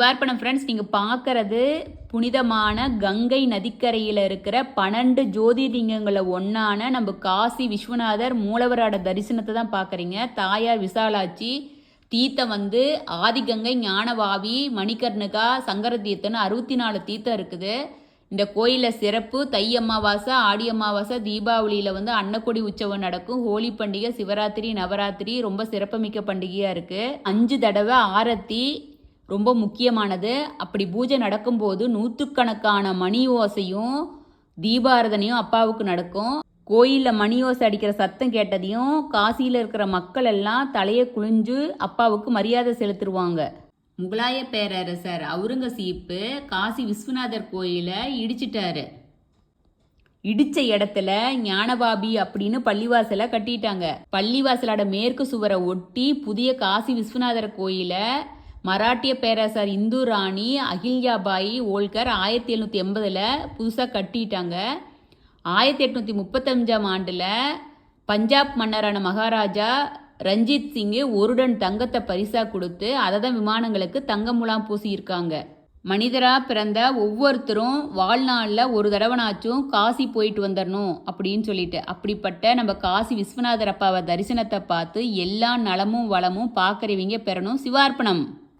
பார்ப்பனம் friends நீங்கள் பார்க்கறது புனிதமான கங்கை நதிக்கரையில் இருக்கிற பன்னெண்டு ஜோதிர்லிங்கங்களை ஒன்றான நம்ம காசி விஸ்வநாதர் மூலவரோட தரிசனத்தை தான் பார்க்குறீங்க. தாயார் விசாலாட்சி தீர்த்தம் வந்து ஆதிகங்கை ஞானவாவி மணிகர்ணிகா சங்கர தீர்த்தன்னு அறுபத்தி நாலு தீர்த்தம் இருக்குது. இந்த கோயிலில் சிறப்பு தை அமாவாசை ஆடி அமாவாசை தீபாவளியில் வந்து அன்னக்கொடி உற்சவம் நடக்கும். ஹோலி பண்டிகை சிவராத்திரி நவராத்திரி ரொம்ப சிறப்புமிக்க பண்டிகையாக இருக்குது அஞ்சு தடவை ஆரத்தி ரொம்ப முக்கியமானது. அப்படி பூஜை நடக்கும்போது நூற்றுக்கணக்கான மணி ஓசையும் தீபாரதனையும் அப்பாவுக்கு நடக்கும். கோயிலில் மணி ஓசை அடிக்கிற சத்தம் கேட்டதையும் காசியில் இருக்கிற மக்கள் எல்லாம் தலையை குளிஞ்சு அப்பாவுக்கு மரியாதை செலுத்துருவாங்க. முகலாய பேரரசர் அவுரங்கசீப்பு காசி விஸ்வநாதர் கோயிலை இடிச்சிட்டாரு. இடிச்ச இடத்துல ஞானபாபி அப்படின்னு பள்ளிவாசலை கட்டிட்டாங்க. பள்ளிவாசலோட மேற்கு சுவரை ஒட்டி புதிய காசி விஸ்வநாதர் கோயிலை மராட்டிய பேரரசர் இந்து ராணி அகில்யாபாய் ஓல்கர் ஆயிரத்தி எழுநூற்றி எண்பதில் புதுசாக கட்டிட்டாங்க. ஆயிரத்தி எட்நூற்றி முப்பத்தஞ்சாம் ஆண்டில் பஞ்சாப் மன்னரான மகாராஜா ரஞ்சித் சிங்கு ஒரு டன் தங்கத்தை பரிசாக கொடுத்து அதை தான் விமானங்களுக்கு தங்க முலாம் பூசியிருக்காங்க. மனிதராக பிறந்த ஒவ்வொருத்தரும் வாழ்நாளில் ஒரு தடவைனாச்சும் காசி போயிட்டு வந்துடணும் அப்படின்னு சொல்லிட்டு அப்படிப்பட்ட நம்ம காசி விஸ்வநாதர் அப்பாவை தரிசனத்தை பார்த்து எல்லா நலமும் வளமும் பார்க்குறவங்க பெறணும் சிவார்ப்பணம்.